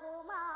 Boba.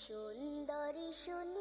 সুন্দরী শুনি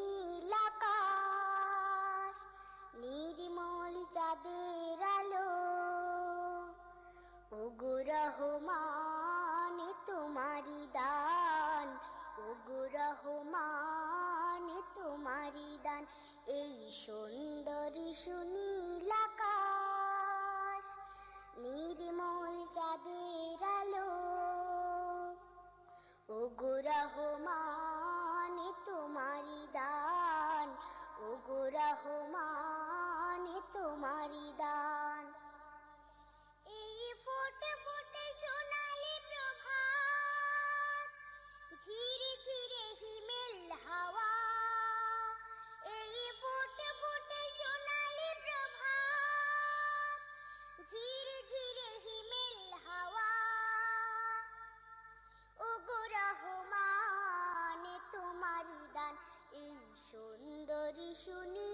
শুনি